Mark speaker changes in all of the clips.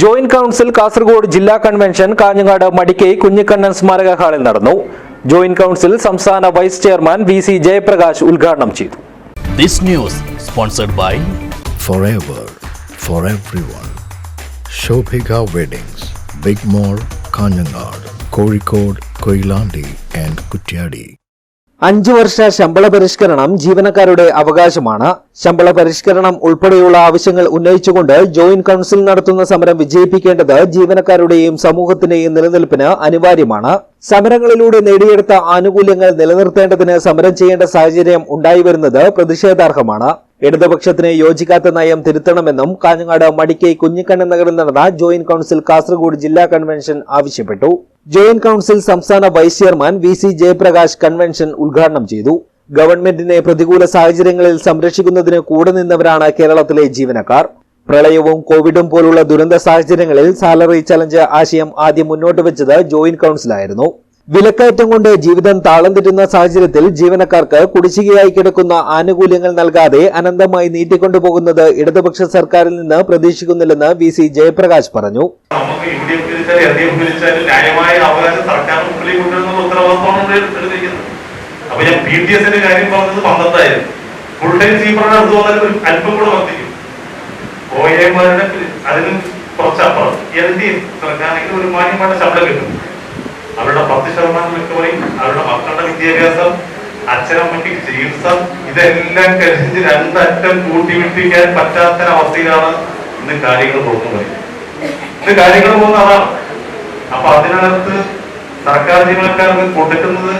Speaker 1: Joint council Kasaragod ജില്ലാ convention Kanhangad Madikkai Kunhikannan സ്മാരക ഹാളിൽ നടന്നു ജോയിന്റ് കൗൺസിൽ സംസ്ഥാന vice chairman V C Jayaprakash ഉദ്ഘാടനം ചെയ്തു
Speaker 2: This news sponsored by
Speaker 3: forever for everyone. Shobhika weddings big mall Kanhangad Kozhikode Koyilandy and Kutyadi.
Speaker 1: അഞ്ചു വർഷ ശമ്പള പരിഷ്കരണം ജീവനക്കാരുടെ അവകാശമാണ്. ശമ്പള പരിഷ്കരണം ഉൾപ്പെടെയുള്ള ആവശ്യങ്ങൾ ഉന്നയിച്ചുകൊണ്ട് ജോയിന്റ് കൌൺസിൽ നടത്തുന്ന സമരം വിജയിപ്പിക്കേണ്ടത് ജീവനക്കാരുടെയും സമൂഹത്തിന്റെയും നിലനിൽപ്പിന് അനിവാര്യമാണ്. സമരങ്ങളിലൂടെ നേടിയെടുത്ത ആനുകൂല്യങ്ങൾ നിലനിർത്തേണ്ടതിന് സമരം ചെയ്യേണ്ട സാഹചര്യം ഉണ്ടായി വരുന്നത് പ്രതിഷേധാർഹമാണ്. ഇടതുപക്ഷത്തിന് യോജിക്കാത്ത നയം തിരുത്തണമെന്നും കാഞ്ഞങ്ങാട് മടിക്കൈ കുഞ്ഞിക്കണ്ണൻ നഗറിൽ നടന്ന ജോയിന്റ് കൌൺസിൽ കാസർഗോഡ് ജില്ലാ കൺവെൻഷൻ ആവശ്യപ്പെട്ടു. ജോയിന്റ് കൌൺസിൽ സംസ്ഥാന vice chairman V C Jayaprakash convention ഉദ്ഘാടനം ചെയ്തു. ഗവൺമെന്റിനെ പ്രതികൂല സാഹചര്യങ്ങളിൽ സംരക്ഷിക്കുന്നതിന് കൂടെ നിന്നവരാണ് കേരളത്തിലെ ജീവനക്കാർ. പ്രളയവും കോവിഡും പോലുള്ള ദുരന്ത സാഹചര്യങ്ങളിൽ സാലറി ചലഞ്ച് ആശയം ആദ്യം മുന്നോട്ട് വെച്ചത് ജോയിന്റ് കൌൺസിലായിരുന്നു. വിലക്കയറ്റം കൊണ്ട് ജീവിതം താളം തെറ്റുന്ന സാഹചര്യത്തിൽ ജീവനക്കാർക്ക് കുടിശ്ശികയായി കിടക്കുന്ന ആനുകൂല്യങ്ങൾ നൽകാതെ അനന്തമായി നീട്ടിക്കൊണ്ടുപോകുന്നത് ഇടതുപക്ഷ സർക്കാരിൽ നിന്ന് പ്രതീക്ഷിക്കുന്നില്ലെന്ന് വി സി ജയപ്രകാശ് പറഞ്ഞു.
Speaker 4: കാര്യം ടൈം വന്നാൽ അല്പം അതിനും കുറച്ചപ്പുറം. എൽ ഡി ഒരു മാന്യമായ ശബ്ദം കിട്ടും. അവരുടെ പത്ത് ശതമാനം മിക്കവരെയും അവരുടെ മക്കളുടെ വിദ്യാഭ്യാസം അച്ഛനമ്മയ്ക്ക് ചികിത്സ ഇതെല്ലാം കഴിഞ്ഞ് രണ്ടറ്റം കൂട്ടിവിട്ടിരിക്കാൻ പറ്റാത്ത അവസ്ഥയിലാണ് ഇന്ന് കാര്യങ്ങൾ പോകുന്നത്. ഇന്ന് കാര്യങ്ങൾ പോകുന്ന അതാണ് അപ്പൊ അതിനകത്ത് സർക്കാർ ജീവനക്കാർക്ക് കൊടുക്കുന്നത്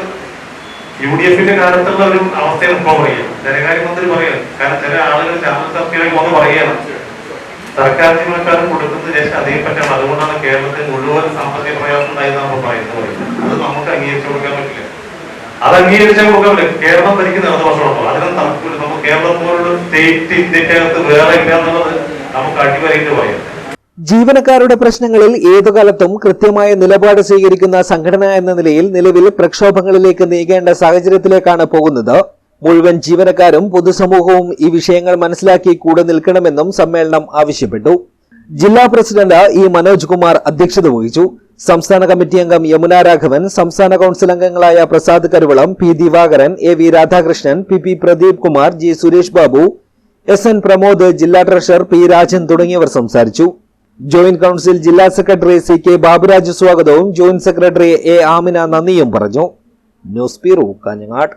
Speaker 4: യു ഡി എഫിന്റെ കാലത്തുള്ള ഒരു അവസ്ഥയാണ് ഇപ്പൊ പറയുക ധനകാര്യമന്ത്രി പറയുക കാരണം ചില ആളുകൾ ചാനൽ ചർച്ചയിലേക്ക് വന്ന് പറയുകയാണ്. സർക്കാർ ജീവനക്കാർക്ക് കൊടുക്കുന്ന ശേഷം അതേ പറ്റാണ്. അതുകൊണ്ടാണ് കേരളത്തിൽ മുഴുവൻ സാമ്പത്തിക പ്രയാസം ഉണ്ടായിരുന്ന പറയുന്നത്. പറയുന്നത് അത് നമുക്ക് അംഗീകരിച്ചു കൊടുക്കാൻ പറ്റില്ല. അത് അംഗീകരിച്ചാൽ കൊടുക്കാൻ പറ്റില്ല. കേരളം ഭരിക്കുന്ന ഇടത് വർഷമുള്ളൂ അതിനും നമുക്ക് നമുക്ക് കേരളം പോലുള്ള സ്റ്റേറ്റ് ഇന്ത്യക്കകത്ത് വേറെ ഇല്ല എന്നുള്ളത് നമുക്ക് അടിവരയിട്ട് പറയാം.
Speaker 1: ജീവനക്കാരുടെ പ്രശ്നങ്ങളിൽ ഏതു കാലത്തും കൃത്യമായ നിലപാട് സ്വീകരിക്കുന്ന സംഘടന എന്ന നിലയിൽ നിലവിൽ പ്രക്ഷോഭങ്ങളിലേക്ക് നീങ്ങേണ്ട സാഹചര്യത്തിലേക്കാണ് പോകുന്നത്. മുഴുവൻ ജീവനക്കാരും പൊതുസമൂഹവും ഈ വിഷയങ്ങൾ മനസ്സിലാക്കി കൂടെ നിൽക്കണമെന്നും സമ്മേളനം ആവശ്യപ്പെട്ടു. ജില്ലാ പ്രസിഡന്റ് ഇ മനോജ് കുമാർ അധ്യക്ഷത വഹിച്ചു. സംസ്ഥാന കമ്മിറ്റി അംഗം യമുന രാഘവൻ സംസ്ഥാന കൌൺസിൽ അംഗങ്ങളായ Prasad Karuvalam P Divakaran A V Radhakrishnan P P Pradeep Kumar G Suresh Babu S N Pramod ജില്ലാ ട്രഷറർ പി രാജൻ തുടങ്ങിയവർ സംസാരിച്ചു. ജോയിന്റ് കൌൺസിൽ ജില്ലാ സെക്രട്ടറി സി കെ ബാബുരാജ് സ്വാഗതവും ജോയിന്റ് സെക്രട്ടറി എ ആമിന നന്ദിയും പറഞ്ഞു. News bureau Kanhangad.